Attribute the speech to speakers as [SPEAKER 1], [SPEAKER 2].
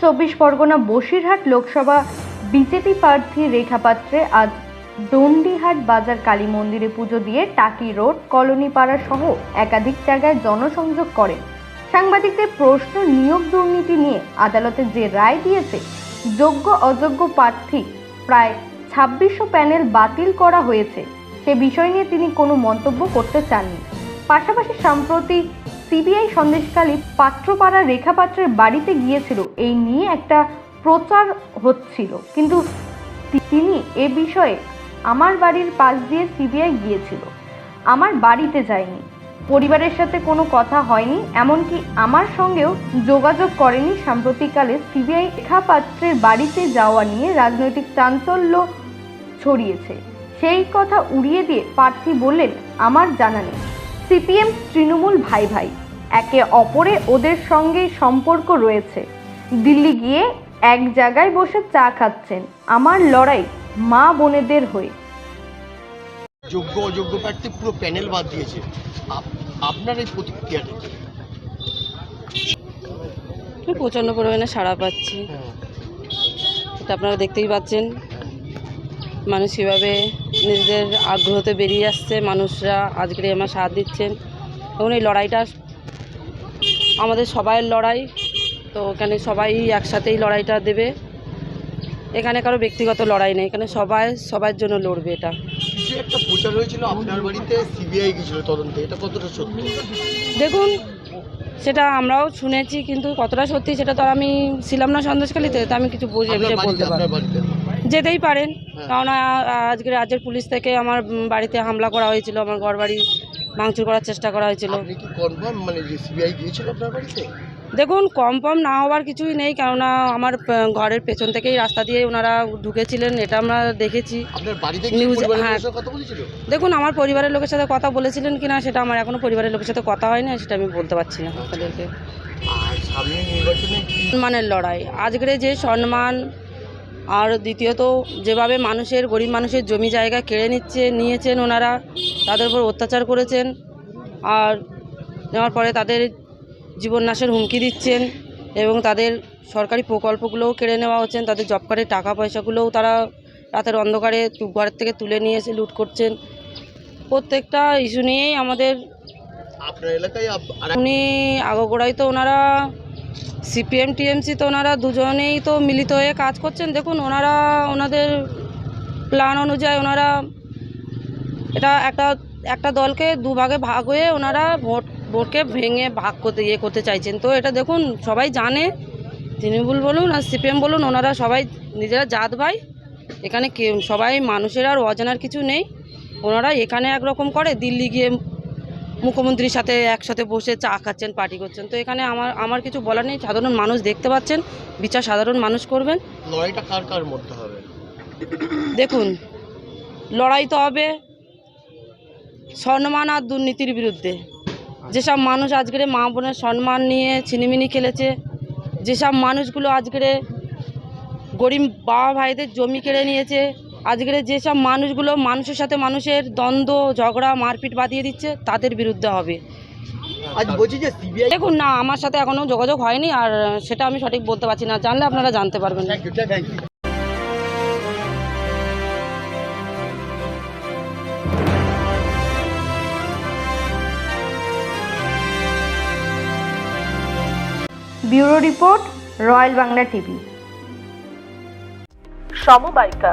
[SPEAKER 1] চব্বিশ পরগনা বসিরহাট লোকসভা বিজেপি প্রার্থী রেখা পাত্রে আজ ডন্ডিহাট বাজার কালী মন্দিরে পুজো দিয়ে টাকি রোড, কলোনি পাড়া সহ একাধিক জায়গায় জনসংযোগ করেন। সাংবাদিকদের প্রশ্ন, নিয়োগ দুর্নীতি নিয়ে আদালতে যে রায় দিয়েছে, যোগ্য অযোগ্য প্রার্থী প্রায় ছাব্বিশশো প্যানেল বাতিল করা হয়েছে, সে বিষয় নিয়ে তিনি কোনো মন্তব্য করতে চাননি। পাশাপাশি সম্প্রতি সিবিআই সন্দেশকালী পাত্রপাড়া রেখা পাত্রের বাড়িতে গিয়েছিল। এই নিয়ে একটা প্রচার হচ্ছিল। কিন্তু তিনি এ বিষয়ে আমার বাড়ির পাশ দিয়ে সিবিআই গিয়েছিল। আমার বাড়িতে যায়নি। পরিবারের সাথে কোনো কথা হয়নি, এমনকি আমার সঙ্গেও যোগাযোগ করেনি সাম্প্রতিককালে সিবিআই পাত্রের বাড়িতে যাওয়া নিয়ে রাজনৈতিক চাঞ্চল্য ছড়িয়েছে। সেই কথা উড়িয়ে দিয়ে প্রার্থী বললেন, আমার জানা নেই। সিপিএম তৃণমূল ভাই ভাই। একে অপরে ওদের সঙ্গেই সম্পর্ক রয়েছে। দিল্লি গিয়ে এক জায়গায় বসে চা খাচ্ছেন আমার লড়াই মা বোনেদের হয়ে।
[SPEAKER 2] যোগ্য অযোগ্য প্রার্থী পুরো প্যানেল বাদ দিয়েছে। আপনার এই প্রতিক্রিয়াটা কি?
[SPEAKER 3] প্রচণ্ড পরিমাণে সাড়া পাচ্ছি। এটা আপনারা দেখতেই পাচ্ছেন। মানুষ কীভাবে নিজেদের আগ্রহতে বেরিয়ে আসছে মানুষরা আজকের আমার সাথ দিচ্ছেন। এবং এই লড়াইটা আমাদের সবাইয়ের লড়াই তো এখানে সবাই একসাথেই লড়াইটা দেবে। এখানে কারও ব্যক্তিগত লড়াই নেই এখানে সবাই সবার জন্য লড়বে এটা।
[SPEAKER 2] একটা প্রচার হয়েছিল আপনার বাড়িতে সিবিআই গিয়েছিল তদন্তে এটা কতটা সত্যি?
[SPEAKER 3] দেখুন সেটা আমরাও শুনেছি কিন্তু কতটা সত্যি সেটা তো আমি ছিলাম না সন্দেশখালিতে তো আমি কিছু বুঝে বুঝে বলতে পারব যেতেই পারেন
[SPEAKER 2] হ্যাঁ।
[SPEAKER 3] কারণ আজকে রাজ্যের পুলিশ থেকে আমার বাড়িতে হামলা করা হয়েছিল আমার ঘর বাড়ি ভাঙচুর করার চেষ্টা করা হয়েছিল।
[SPEAKER 2] কনফার্ম মানে
[SPEAKER 3] দেখুন কম না হওয়ার কিছুই নেই কেননা আমার ঘরের পেছন থেকেই রাস্তা দিয়ে ওনারা ঢুকেছিলেন এটা আমরা দেখেছি। হ্যাঁ। দেখুন আমার পরিবারের লোকের সাথে কথা বলেছিলেন কি না সেটা আমার এখনও পরিবারের লোকের সাথে কথা হয় না সেটা আমি বলতে পারছি না তাদেরকে
[SPEAKER 2] আর সামনে নির্বাচনে কি
[SPEAKER 3] সম্মানের লড়াই। আজকের যে সম্মান আর দ্বিতীয়ত যেভাবে মানুষের গরিব মানুষের জমি জায়গা কেড়ে নিচ্ছে নিয়েছেন ওনারা তাদের উপর অত্যাচার করেছেন আর নেওয়ার পরে তাদের জীবন নাশের হুমকি দিচ্ছেন এবং তাদের সরকারি প্রকল্পগুলোও কেড়ে নেওয়া হচ্ছেন তাদের জব কার্ডের টাকা পয়সাগুলোও তারা রাতের অন্ধকারে ঘরের থেকে তুলে নিয়ে এসে লুট করছেন। প্রত্যেকটা ইস্যু নিয়েই আমাদের উনি আগোগোড়াই তো ওনারা সিপিএম, টিএমসি তো ওনারা দুজনেই তো মিলিত হয়ে কাজ করছেন। দেখুন, ওনারা ওনাদের প্ল্যান অনুযায়ী ওনারা এটা একটা একটা দলকে দুভাগে ভাগ হয়ে ওনারা ভোট, ভোটকে ভেঙে ভাগ করতে ইয়ে করতে চাইছেন। তো এটা দেখুন, সবাই জানে। তৃণমূল বলুন আর সিপিএম বলুন, ওনারা সবাই নিজেরা জাত ভাই। এখানে কে সবাই মানুষের আর অজানার কিছু নেই। ওনারা এখানে একরকম করে দিল্লি গিয়ে মুখ্যমন্ত্রীর সাথে একসাথে বসে চা খাচ্ছেন পার্টি করছেন। তো এখানে আমার আমার কিছু বলার নেই। সাধারণ মানুষ দেখতে পাচ্ছেন। বিচার সাধারণ মানুষ করবেন।
[SPEAKER 2] লড়াইটা কার কার মধ্যে হবে?
[SPEAKER 3] দেখুন লড়াই তো হবে সম্মান আর দুর্নীতির বিরুদ্ধে। যেসব মানুষ আজকের মা বোনের সম্মান নিয়ে ছিনিমিনি খেলেছে যেসব মানুষগুলো আজকের গরিব বাবা ভাইদের জমি কেড়ে নিয়েছে আজকের যেসব মানুষগুলো মানুষের সাথে মানুষের দ্বন্দ্ব ঝগড়া মারপিট বাঁধিয়ে দিচ্ছে তাদের বিরুদ্ধে হবে।
[SPEAKER 2] আজ বলছি যে সিবিআই
[SPEAKER 3] দেখুন না আমার সাথে এখনও যোগাযোগ হয়নি আর সেটা আমি সঠিক বলতে পারছি না। জানলে আপনারা জানতে পারবেন।
[SPEAKER 2] Thank you thank you
[SPEAKER 1] bureau report Royal Bangla TV.
[SPEAKER 4] সমবায়িকা।